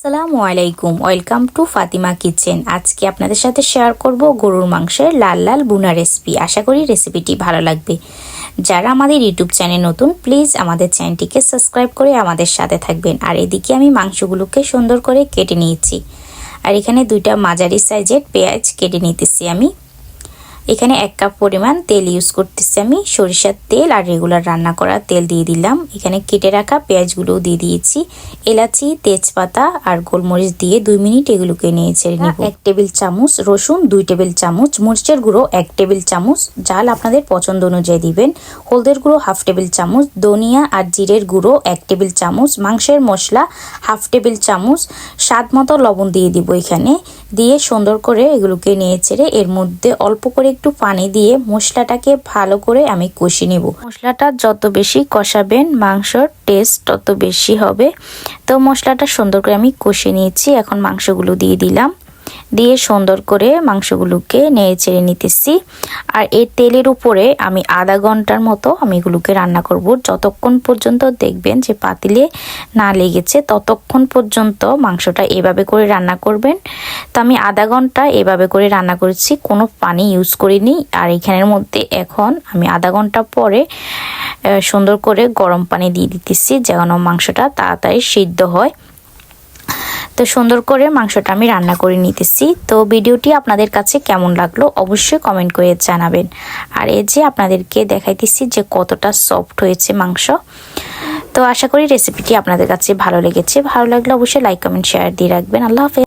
আসসালামু আলাইকুম। Welcome to Fatima kitchen আজকে আপনাদের সাথে শেয়ার করব গরুর মাংসের লাল লাল বুনা রেসিপি আশা করি রেসিপিটি ভালো লাগবে। যারা আমাদের ইউটিউব চ্যানেল নতুন প্লিজ আমাদের চ্যানেলটিকে সাবস্ক্রাইব করে আমাদের সাথে থাকবেন। আর এদিকে আমি মাংসগুলোকে সুন্দর করে কেটে নিয়েছি। আর এখানে দুইটা মাঝারি সাইজের পেঁয়াজ কেটে নিতেছি আমি। এখানে এক কাপ পরিমাণ তেল ইউজ করতেছি। আমি সরিষার তেল আর রেগুলার রান্না করা তেল দিয়ে দিলাম। এখানে কেটে রাখা পেঁয়াজগুলোও দিয়ে দিয়েছি। এলাচি তেজপাতা আর গোলমরিচ দিয়ে দুই মিনিট এগুলোকে নিয়ে ছেড়ে নিব। এক টেবিল চামচ রসুন দুই টেবিল চামচ মরিচের গুঁড়ো এক টেবিল চামচ জাল আপনাদের পছন্দ অনুযায়ী দিবেন। হলদের গুঁড়ো হাফ টেবিল চামচ ধনিয়া আর জিরের গুঁড়ো এক টেবিল চামচ মাংসের মশলা হাফ টেবিল চামচ স্বাদ মতো লবণ দিয়ে দিব এখানে। দিয়ে সুন্দর করে এগুলোকে নিয়ে ছেড়ে এর মধ্যে অল্প করে একটু পানি দিয়ে মশলাটাকে ভালো করে আমি কষি নেব। মশলাটা যত বেশি কষাবেন, মাংসর টেস্ট তত বেশি হবে। তো মশলাটা সুন্দর করে আমি কষে নিয়েছি, এখন মাংসগুলো দিয়ে দিলাম। দিয়ে সুন্দর করে মাংসগুলোকে নেড়ে চেড়ে নিতেছি। আর এই তেলের উপরে আমি আধা ঘণ্টার মতো আমি এগুলোকে রান্না করব। যতক্ষণ পর্যন্ত দেখবেন যে পাতিলে না লেগেছে, ততক্ষণ পর্যন্ত মাংসটা এভাবে করে রান্না করবেন। তো আমি আধা ঘণ্টা এভাবে করে রান্না করেছি, কোনো পানি ইউজ করিনি। আর এখানের মধ্যে এখন আমি আধা ঘণ্টা পরে সুন্দর করে গরম পানি দিয়ে দিতেছি যেন মাংসটা তাড়াতাড়ি সিদ্ধ হয়। তো সুন্দর করে মাংসটা আমি রান্না করে নিতেছি। তো ভিডিওটি আপনাদের কাছে কেমন লাগল অবশ্যই কমেন্ট করে জানাবেন। আর এই যে আপনাদেরকে দেখাইতেছি যে কতটা সফট হয়েছে মাংস। তো আশা করি রেসিপিটি আপনাদের কাছে ভালো লেগেছে। ভালো লাগলে অবশ্যই লাইক কমেন্ট শেয়ার দিয়ে রাখবেন। আল্লাহ হাফেজ।